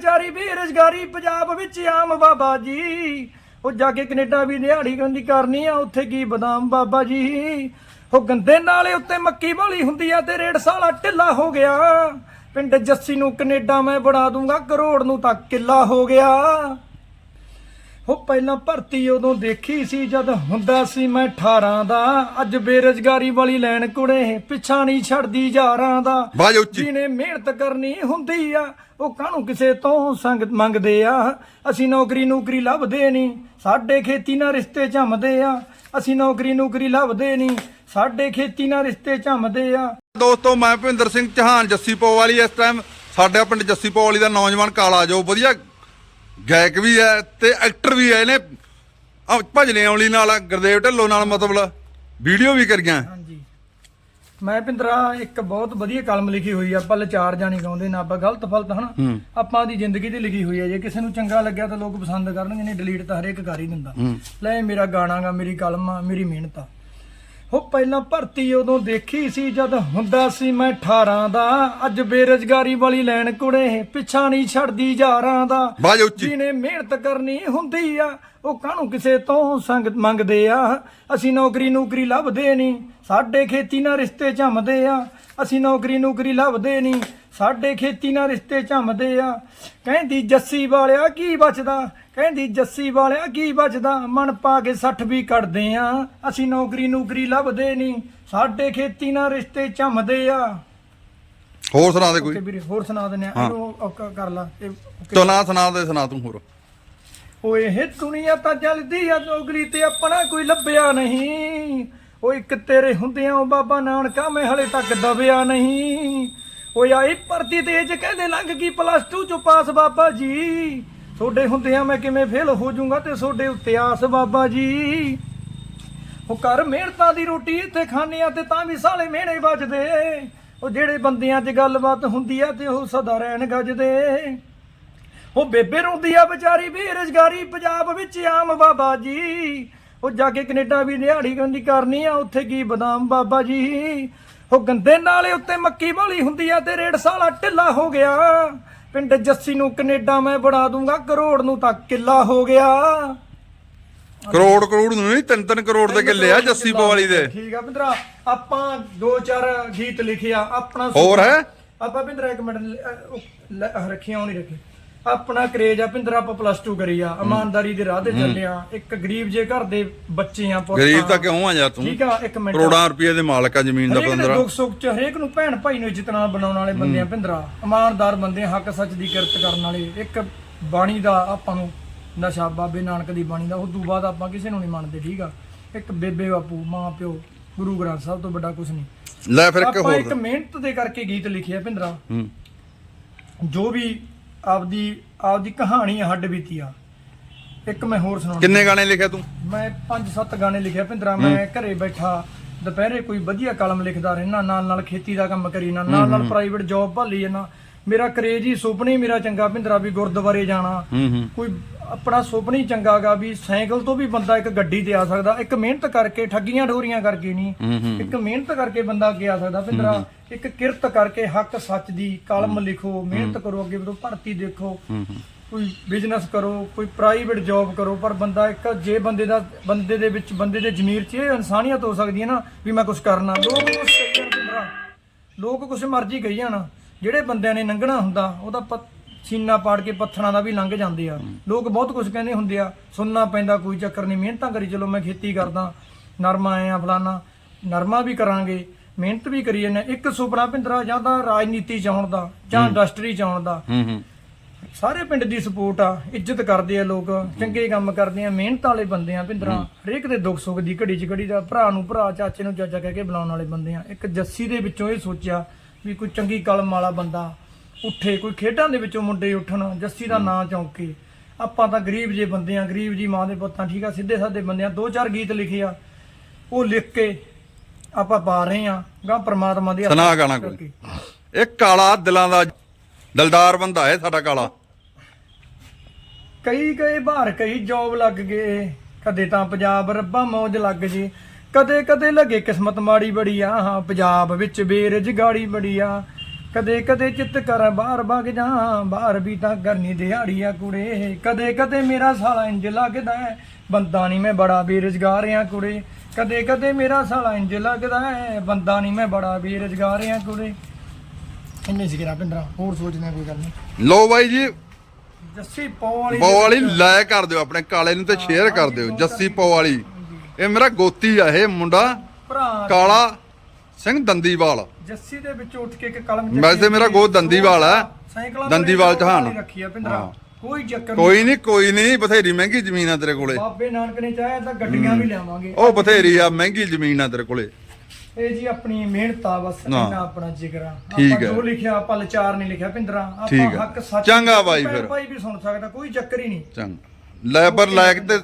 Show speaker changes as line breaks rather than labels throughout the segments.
ਵਿਚਾਰੀ ਬੇਰੁਜ਼ਗਾਰੀ ਪੰਜਾਬ ਵਿੱਚ ਆਮ ਬਾਬਾ ਜੀ। ਉਹ ਜਾ ਕੇ ਕੈਨੇਡਾ ਵੀ ਦਿਹਾੜੀ ਗੰਦੀ ਕਰਨੀ ਆ, ਉੱਥੇ ਕੀ ਬਦਾਮ ਬਾਬਾ ਜੀ। ਉਹ ਗੰਦੇ ਨਾਲੇ ਉੱਤੇ ਮੱਕੀ ਵਾਲੀ ਹੁੰਦੀ ਆ ਤੇ ਰੇੜ ਸਾਲਾ ਢਿੱਲਾ ਹੋ ਗਿਆ। ਪਿੰਡ ਜੱਸੀ ਨੂੰ ਕੈਨੇਡਾ ਮੈਂ ਬਣਾ ਦੂੰਗਾ, ਕਰੋੜ ਨੂੰ ਤਾਂ ਕਿੱਲਾ ਹੋ ਗਿਆ। ਉਹ ਪਹਿਲਾਂ ਭਰਤੀ ਉਦੋਂ ਦੇਖੀ ਸੀ ਜਦ ਹੁੰਦਾ ਸੀ ਮੈਂ 18 ਦਾ। ਅੱਜ ਬੇਰੁਜ਼ਗਾਰੀ ਵਾਲੀ ਲੈਣ ਕੁੜੇ ਪਿੱਛਾ ਨਹੀਂ ਛੱਡਦੀ ਯਾਰਾਂ ਦਾ।
ਬਾਜ ਉੱਚੀ।
ਜਿਹਨੇ ਮਿਹਨਤ ਕਰਨੀ ਹੁੰਦੀ ਆ ਉਹ ਕਾਹਨੂੰ ਕਿਸੇ ਤੋਂ ਸੰਗ ਮੰਗਦੇ ਆ? ਅਸੀਂ ਨੌਕਰੀ ਨੌਕਰੀ ਲੱਭਦੇ ਨਹੀਂ ਸਾਡੇ ਖੇਤੀ ਨਾਲ ਰਿਸ਼ਤੇ ਝੰਮਦੇ ਆ। ਅਸੀਂ ਨੌਕਰੀ ਨੌਕਰੀ ਲੱਭਦੇ ਨਹੀਂ ਸਾਡੇ ਖੇਤੀ ਨਾਲ ਰਿਸ਼ਤੇ ਝੰਮਦੇ ਆ।
ਦੋਸਤੋ ਮੈਂ ਭਿੰਦਰ ਸਿੰਘ ਚੌਹਾਨ ਜੱਸੀ ਪੋ ਵਾਲੀ ਇਸ ਟਾਈਮ ਸਾਡੇ ਪਿੰਡ ਜੱਸੀ ਪੋ ਵਾਲੀ ਦਾ ਨੌਜਵਾਨ ਕਾਲਾ ਜੋ ਵਧੀਆ ਗਾਇਕ ਵੀ ਹੈ ਤੇ ਐਕਟਰ ਵੀ ਹੈ ਇਹਨੇ। ਆਹ ਭਜਨੇ ਔਲੀ ਨਾਲ ਗੁਰਦੇਵ ਢਿੱਲੋਂ ਨਾਲ ਮਤਲਬ ਵੀਡੀਓ ਵੀ ਕਰੀਆਂ।
ਹਾਂਜੀ। ਮੈਂ ਪਿੰਦਰਾ ਇੱਕ ਬਹੁਤ ਵਧੀਆ ਕਲਮ ਲਿਖੀ ਹੋਈ ਆ ਆਪਾਂ ਲਚਾਰ ਜਾਣੀ ਗਾਉਂਦੇ ਨਾ ਆਪਾਂ ਗਲਤ ਫਲਤ ਹਨਾ। ਆਪਾਂ ਦੀ ਜ਼ਿੰਦਗੀ ਤੇ ਲਿਖੀ ਹੋਈ ਹੈ ਜੇ ਕਿਸੇ ਨੂੰ ਚੰਗਾ ਲੱਗਿਆ ਤਾਂ ਲੋਕ ਪਸੰਦ ਕਰਨਗੇ ਨਹੀਂ ਡਿਲੀਟ ਤਾਂ ਹਰੇਕ ਕਰ ਹੀ ਦਿੰਦਾ। ਲੈ ਮੇਰਾ ਗਾਣਾ ਗਾ ਮੇਰੀ ਕਲਮ ਆ ਮੇਰੀ ਮਿਹਨਤ ਆ। ਉਹ ਪਹਿਲਾਂ ਭਰਤੀ ਉਦੋਂ ਦੇਖੀ ਸੀ ਜਦ ਹੁੰਦਾ ਸੀ ਮੈਂ 18 ਦਾ। ਅੱਜ ਬੇਰੁਜ਼ਗਾਰੀ ਵਾਲੀ ਲੈਣ ਕੁੜੇ ਪਿੱਛਾ ਨਹੀਂ ਛੱਡਦੀ ਯਾਰਾਂ ਦਾ।
ਬਾਜ ਉੱਚੀ
ਜਿਹਨੇ ਮਿਹਨਤ ਕਰਨੀ ਹੁੰਦੀ ਆ ਉਹ ਕਾਹਨੂੰ ਕਿਸੇ ਤੋਂ ਸੰਗ ਮੰਗਦੇ ਆ? ਅਸੀਂ ਨੌਕਰੀ ਨੌਕਰੀ ਲੱਭਦੇ ਨਹੀਂ ਸਾਡੇ ਖੇਤੀ ਨਾਲ ਰਿਸ਼ਤੇ ਝੰਮਦੇ ਆ। ਅਸੀਂ ਨੌਕਰੀ ਨੌਕਰੀ ਲੱਭਦੇ ਨਹੀਂ ਸਾਡੇ ਖੇਤੀ ਨਾਲ ਰਿਸ਼ਤੇ ਝੰਮਦੇ ਆ। ਕਹਿੰਦੀ ਜੱਸੀ ਵਾਲਿਆ ਕੀ ਬਚਦਾ? ਕਹਿੰਦੀ ਜੱਸੀ ਵਾਲਿਆ ਕੀ ਬਚਦਾ? ਮਨ ਪਾ ਕੇ 60 ਵੀ ਕੱਢਦੇ ਆ। ਅਸੀਂ ਨੌਕਰੀ ਨੌਕਰੀ ਲੱਭਦੇ ਨਹੀਂ। ਸਾਡੇ ਖੇਤੀ ਨਾਲ ਰਿਸ਼ਤੇ ਝੰਮਦੇ ਆ।
ਹੋਰ ਸੁਣਾ ਦੇ ਕੋਈ?
ਤੇ ਵੀਰੇ ਹੋਰ ਸੁਣਾ ਦਿੰਦੇ ਆ। ਇਹਨੂੰ ਔਕਾ ਕਰ ਲਾ। ਇਹ
ਤੋ ਨਾ ਸੁਣਾ ਦੇ ਸੁਣਾ ਤੂੰ ਹੋਰ।
ਓਏ ਇਹ ਦੁਨੀਆ ਤਾਂ ਜਲਦੀ ਆ ਜੋਗਲੀ ਤੇ ਆਪਣਾ ਕੋਈ ਲੱਭਿਆ ਨਹੀਂ। ਓ ਇੱਕ ਤੇਰੇ ਹੁੰਦਿਆਂ ਓ ਬਾਬਾ ਨਾਨਕਾ ਮੈਂ ਹਲੇ ਤੱਕ ਦਬਿਆ ਨਹੀਂ। ਓਏ ਆਈ ਭਰਤੀ ਤੇ ਚ ਕਹਿੰਦੇ ਲੰਘ ਗਈ ਪਲੱਸ 2 ਚੋਂ ਪਾਸ ਬਾਬਾ ਜੀ। ਤੁਹਾਡੇ ਹੁੰਦਿਆਂ ਮੈਂ ਕਿਵੇਂ ਫੇਲ ਹੋ ਜਾਊਂਗਾ ਤੇ ਤੁਹਾਡੇ ਉੱਤੇ ਆਸ ਬਾਬਾ ਜੀ। ਉਹ ਕਰ ਮਿਹਨਤਾਂ ਦੀ ਰੋਟੀ ਇੱਥੇ ਖਾਂਦੇ ਆ ਤੇ ਤਾਂ ਵੀ ਸਾਲੇ ਮਿਹਣੇ ਵੱਜਦੇ। ਉਹ ਜਿਹੜੇ ਬੰਦਿਆਂ 'ਚ ਗੱਲਬਾਤ ਹੁੰਦੀ ਆ ਤੇ ਉਹ ਸਦਾ ਰਹਿਣ ਗੱਜਦੇ। ਉਹ ਬੇਬੇ ਰੋਂਦੀ ਆ ਵਿਚਾਰੀ, ਬੇਰੁਜ਼ਗਾਰੀ ਪੰਜਾਬ ਵਿੱਚ ਆਮ ਬਾਬਾ ਜੀ। ਉਹ ਜਾ ਕੇ ਕੈਨੇਡਾ ਵੀ ਦਿਹਾੜੀ ਗੰਦੀ ਕਰਨੀ ਆ ਉੱਥੇ ਕੀ ਬਦਾਮ ਬਾਬਾ ਜੀ? ਉਹ ਗੰਦੇ ਨਾਲੇ ਉੱਤੇ ਮੱਕੀ ਵਾਲੀ ਹੁੰਦੀ ਆ ਤੇ ਰੇੜ ਸਾਲਾ ਢਿੱਲਾ ਹੋ ਗਿਆ। ਪਿੰਡ ਜੱਸੀ ਨੂੰ ਕੈਨੇਡਾ ਮੈਂ ਬਣਾ ਦੂੰਗਾ ਕਰੋੜ ਨੂੰ ਤਾਂ ਕਿੱਲਾ ਹੋ ਗਿਆ।
ਕਰੋੜ ਕਰੋੜ ਨੂੰ ਨਹੀਂ ਤਿੰਨ ਤਿੰਨ ਕਰੋੜ ਦੇ ਕਿੱਲੇ ਆ ਜੱਸੀ ਪੋ ਵਾਲੀ ਦੇ।
ਠੀਕ ਆ ਪਿੰਦਰਾ ਆਪਾਂ ਦੋ ਚਾਰ ਗੀਤ ਲਿਖਿਆ ਆਪਣਾ
ਹੋਰ ਹੈ?
ਆਪਾਂ ਪਿੰਦਰਾ ਇੱਕ ਮਿੰਟ ਰੱਖਿਆ ਉਹ ਨਹੀਂ ਰੱਖੇ ਆਪਣਾ ਕਰੇਜ ਆ ਪਿੰਦਰਾ ਆਪਾਂ ਪਲੱਸ 2 ਕਰੀ ਆ ਇਮਾਨਦਾਰੀ ਦੇ ਰਾਹ ਤੇ ਚੱਲੇ ਆ। ਇੱਕ ਗਰੀਬ ਜੇ ਘਰ ਦੇ ਬੱਚੇ ਆ ਪੁੱਤ
ਗਰੀਬ। ਤਾਂ ਕਿਉਂ ਆ ਜਾ ਤੂੰ?
ਠੀਕ ਆ ਇੱਕ ਮਿੰਟ।
ਕਰੋੜਾਂ ਰੁਪਏ ਦੇ ਮਾਲਕ ਆ ਜ਼ਮੀਨ ਦਾ ਬੰਦਰਾ।
ਦੁੱਖ ਸੁੱਖ ਚ ਹਰੇਕ ਨੂੰ ਭੈਣ ਭਾਈ ਨੂੰ ਇੱਜ਼ਤ ਨਾਲ ਬਣਾਉਣ ਵਾਲੇ ਬੰਦੇ ਆ ਪਿੰਦਰਾ ਇਮਾਨਦਾਰ ਬੰਦੇ ਹੱਕ ਸੱਚ ਦੀ ਕਿਰਤ ਕਰਨ ਵਾਲੇ। ਇੱਕ ਬਾਣੀ ਦਾ ਆਪਾਂ ਨੂੰ ਨਸ਼ਾ ਬਾਬੇ ਨਾਨਕ ਦੀ ਬਾਣੀ ਦਾ ਉਸ ਤੋਂ ਬਾਅਦ ਆਪਾਂ ਕਿਸੇ ਨੂੰ ਨਹੀਂ ਮੰਨਦੇ ਠੀਕ ਆ? ਇੱਕ ਬੇਬੇ ਬਾਪੂ ਮਾਂ ਪਿਓ ਗੁਰੂ ਗ੍ਰੰਥ ਸਾਹਿਬ ਤੋਂ ਵੱਡਾ ਕੁਝ ਨਹੀਂ।
ਲੈ ਫਿਰ ਇੱਕ
ਆਪਾਂ ਇੱਕ
ਹੋਰ
ਮਿਹਨਤ ਦੇ ਕਰਕੇ ਗੀਤ ਲਿਖਿਆ ਭਿੰਦਰਾ।
ਹੂੰ।
ਜੋ ਵੀ ਆਪਦੀ ਆਪਦੀ ਕਹਾਣੀ ਹੱਡ ਬੀਤੀ ਆ। ਇੱਕ ਮੈਂ ਹੋਰ ਸੁਣਾਉਣਾ।
ਕਿੰਨੇ ਗਾਣੇ ਲਿਖਿਆ ਤੂੰ?
ਮੈਂ ਪੰਜ ਸੱਤ ਗਾਣੇ ਲਿਖਿਆ ਭਿੰਦਰਾ ਮੈਂ ਘਰੇ ਬੈਠਾ ਦੁਪਹਿਰੇ ਕੋਈ ਵਧੀਆ ਕਲਮ ਲਿਖਦਾ ਰਹਿਣਾ ਨਾਲ ਨਾਲ ਖੇਤੀ ਦਾ ਕੰਮ ਕਰੀ ਨਾ ਨਾਲ ਨਾਲ ਪ੍ਰਾਈਵੇਟ ਜੌਬ ਭਾਲੀ ਜਾਣਾ ਮੇਰਾ ਕਰੇਜ ਹੀ ਸੁਪਨੇ ਮੇਰਾ ਚੰਗਾ ਭਿੰਦਰਾ ਵੀ ਗੁਰਦੁਆਰੇ ਜਾਣਾ। ਕੋਈ ਆਪਣਾ ਸੁਪਨਾ ਹੀ ਚੰਗਾਗਾ ਵੀ ਸਾਈਕਲ ਤੋਂ ਵੀ ਬੰਦਾ ਇੱਕ ਗੱਡੀ ਤੇ ਆ ਸਕਦਾ। ਇੱਕ ਮਿਹਨਤ ਕਰਕੇ ਠੱਗੀਆਂ ਠੋਰੀਆਂ ਕਰਕੇ ਨਹੀਂ। ਇੱਕ ਮਿਹਨਤ ਕਰਕੇ ਬੰਦਾ ਅੱਗੇ ਆ ਸਕਦਾ। ਪਿੰਦਰਾ ਇੱਕ ਕਿਰਤ ਕਰਕੇ ਹੱਕ ਸੱਚ ਦੀ ਕਲਮ ਲਿਖੋ ਮਿਹਨਤ ਕਰੋ ਅੱਗੇ ਵਧੋ ਭਰਤੀ ਦੇਖੋ। ਕੋਈ ਬਿਜ਼ਨਸ ਕਰੋ ਕੋਈ ਪ੍ਰਾਈਵੇਟ ਜੌਬ ਕਰੋ ਪਰ ਬੰਦਾ ਇੱਕ ਜੇ ਬੰਦੇ ਦਾ ਬੰਦੇ ਦੇ ਵਿੱਚ ਬੰਦੇ ਦੇ ਜ਼ਮੀਰ 'ਚ ਇਹ ਇਨਸਾਨੀਅਤ ਹੋ ਸਕਦੀ ਹੈ ਨਾ ਵੀ ਮੈਂ ਕੁਝ ਕਰਨਾ। ਲੋਕ ਕੁਝ ਜਾਣ ਪਿੰਦਰਾ ਲੋਕ ਕੁਛ ਮਰਜ਼ੀ ਕਹੀ ਜਾਣ। ਜਿਹੜੇ ਬੰਦਿਆਂ ਨੇ ਲੰਘਣਾ ਹੁੰਦਾ ਉਹਦਾ ਸੀਨਾ ਪਾੜ ਕੇ ਪੱਥਰਾਂ ਦਾ ਵੀ ਲੰਘ ਜਾਂਦੇ ਆ। ਲੋਕ ਬਹੁਤ ਕੁਝ ਕਹਿੰਦੇ ਹੁੰਦੇ ਆ ਸੁਣਨਾ ਪੈਂਦਾ ਕੋਈ ਚੱਕਰ ਨਹੀਂ ਮਿਹਨਤਾਂ ਕਰੀ ਚਲੋ ਮੈਂ ਖੇਤੀ ਕਰਦਾ ਨਰਮਾ ਆਇਆ ਫਲਾਨਾ ਨਰਮਾ ਵੀ ਕਰਾਂਗੇ ਮਿਹਨਤ ਵੀ ਕਰੀ ਜਾਂਦੇ। ਇੱਕ ਸੁਪਨਾ ਭਿੰਦਰਾ ਜਾਂ ਤਾਂ ਰਾਜਨੀਤੀ ਚ ਆਉਣ ਦਾ ਜਾਂ ਇੰਡਸਟਰੀ ਚ ਆਉਣ ਦਾ। ਸਾਰੇ ਪਿੰਡ ਦੀ ਸਪੋਰਟ ਆ ਇੱਜ਼ਤ ਕਰਦੇ ਆ ਲੋਕ ਚੰਗੇ ਕੰਮ ਕਰਦੇ ਆ ਮਿਹਨਤ ਵਾਲੇ ਬੰਦੇ ਆ ਭਿੰਦਰਾ। ਹਰੇਕ ਦੇ ਦੁੱਖ ਸੁੱਖ ਦੀ ਘੜੀ ਚ ਘੜੀ ਦਾ ਭਰਾ ਨੂੰ ਭਰਾ ਚਾਚੇ ਨੂੰ ਚਾਚਾ ਕਹਿ ਕੇ ਬੁਲਾਉਣ ਵਾਲੇ ਬੰਦੇ ਆ। ਇੱਕ ਜੱਸੀ ਦੇ ਵਿੱਚੋਂ ਇਹ ਸੋਚਿਆ ਵੀ ਕੋਈ ਚੰਗੀ ਕਲਮ ਵਾਲਾ ਬੰਦਾ ਉੱਠੇ ਕੋਈ ਖੇਡਾਂ ਦੇ ਵਿੱਚੋਂ ਮੁੰਡੇ ਉੱਠਣ ਜੱਸੀ ਦਾ ਨਾਂ ਚੌਂਕੇ। ਆਪਾਂ ਤਾਂ ਗਰੀਬ ਜੇ ਬੰਦੇ ਆ ਗਰੀਬ ਜੀ ਮਾਂ ਦੇ ਪੁੱਤਾਂ ਠੀਕ ਆ ਸਿੱਧੇ ਸਾਦੇ ਬੰਦੇ ਆ ਦੋ ਚਾਰ ਗੀਤ ਲਿਖੇ ਆ। ਉਹ ਲਿਖ ਕੇ ਆਪਾਂ ਪਾ ਰਹੇ ਆ ਗਾ ਪ੍ਰਮਾਤਮਾ ਦੀ
ਸੁਣਾ ਗਾਣਾ ਕੋਈ। ਇਹ ਕਾਲਾ ਦਿਲਾਂ ਦਾ ਦਿਲਦਾਰ ਬੰਦਾ ਹੈ ਸਾਡਾ ਕਾਲਾ।
ਕਈ ਗਏ ਬਾਹਰ ਕਈ ਜੌਬ ਲੱਗ ਗਏ ਕਦੇ ਤਾਂ ਪੰਜਾਬ ਰੱਬਾ ਮੌਜ ਲੱਗ ਜੇ ਕਦੇ ਕਦੇ ਲੱਗੇ ਕਿਸਮਤ ਮਾੜੀ ਬੜੀ ਆ ਹਾਂ ਪੰਜਾਬ ਵਿੱਚ ਬੇਰੁਜ਼ਗਾਰੀ ਬੜੀ ਆ। ਕਦੇ ਕਦੇ ਚਿੱਤ ਕਰ ਬਾਹਰ ਵਗ ਜਾ ਬਾਹਰ ਵੀ ਤਾਂ ਕਰਨੀ ਦਿਹਾੜੀ ਆ ਕੁੜੇ। ਕਦੇ ਕਦੇ ਮੇਰਾ ਸਾਲਾ ਇੰਜ ਲੱਗਦਾ ਹੈ ਬੰਦਾ ਨਹੀਂ ਮੈਂ ਬੜਾ ਬੇਰੁਜ਼ਗਾਰ ਆ ਕੁੜੇ। ਕਦੇ ਕਦੇ ਮੇਰਾ ਸਾਲਾ ਇੰਜ ਲੱਗਦਾ ਹੈ ਬੰਦਾ ਨਹੀਂ ਮੈਂ ਬੜਾ ਬੇਰੁਜ਼ਗਾਰ ਆ ਕੁੜੇ। ਇੰਨੇ ਸਿਗਰਾ ਪਿੰਡਰਾ ਹੋਰ ਸੋਚਦੇ ਕੋਈ ਗੱਲ ਨਹੀਂ।
ਲੋ ਬਾਈ ਜੀ
ਜੱਸੀ ਪੌ ਵਾਲੀ
ਪੋ ਵਾਲੀ ਲਾਇਕ ਕਰ ਦਿਓ ਆਪਣੇ ਕਾਲੇ ਨੂੰ ਤੇ ਸ਼ੇਅਰ ਕਰ ਦਿਓ ਜੱਸੀ ਪੋ ਵਾਲੀ। ਇਹ ਮੇਰਾ ਗੋਤੀ ਆ ਇਹ ਮੁੰਡਾ
ਭਰਾ
ਕਾਲਾ। ਸਿੰਘ ਦੰਦੀਵਾਲ
ਜੱਸੀ ਦੇ ਵਿੱਚ ਉੱਠ ਕੇ ਇੱਕ ਕਲਮ
ਵੈਸੇ ਮੇਰਾ ਗੋਤ ਦੰਦੀਵਾਲ ਹੈ। ਦੰਦੀਵਾਲ
ਵਾਲੀ
ਚੌਹਾਨ।
ਰੱਖੀ ਆ ਪਿੰਦਰਾ
ਹਾਂ।
ਕੋਈ ਚੱਕਰ
ਕੋਈ ਨਹੀਂ ਕੋਈ ਨਹੀਂ ਬਥੇਰੀ ਮਹਿੰਗੀ ਜ਼ਮੀਨ ਆ ਤੇਰੇ ਕੋਲੇ
ਬਾਬੇ ਨਾਨਕ ਨੇ ਚਾਹਿਆ ਤਾਂ ਗੱਡੀਆਂ ਵੀ ਲਿਆਵਾਂਗੇ
ਉਹ ਬਥੇਰੀ ਆ ਮਹਿੰਗੀ ਜ਼ਮੀਨ ਆ ਤੇਰੇ ਕੋਲੇ
ਇਹ ਜੀ ਆਪਣੀ ਮਿਹਨਤ ਆ ਬਸ। ਇੰਨਾ ਆਪਣਾ ਜਿਗਰ ਆ ਆਪਾਂ। ਜੋ ਲਿਖਿਆ ਆਪਾਂ ਲਚਾਰ ਨਹੀਂ ਲਿਖਿਆ ਪਿੰਦਰਾ ਆਪਾਂ। ਹੱਕ ਸੱਚ
ਚੰਗਾ ਬਾਈ ਫਿਰ।
ਭਾਈ ਵੀ ਸੁਣ ਸਕਦਾ ਕੋਈ ਚੱਕਰ ਹੀ ਨਹੀਂ
ਚੰਗਾ ਲੈ ਪਰ ਲਾਇਕ ਤੇ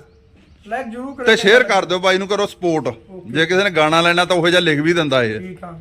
ਲਾਈਕ ਜ਼ਰੂਰ ਕਰੋ
ਤੇ ਸ਼ੇਅਰ ਕਰ ਦਿਓ ਬਾਈ ਨੂੰ ਕਰੋ ਸਪੋਰਟ ਜੇ ਕਿਸੇ ਨੇ ਗਾਣਾ ਲੈਣਾ ਤਾਂ ਉਹੋ ਜਿਹਾ ਲਿਖ ਵੀ ਦਿੰਦਾ ਇਹ।
ਠੀਕ ਆ।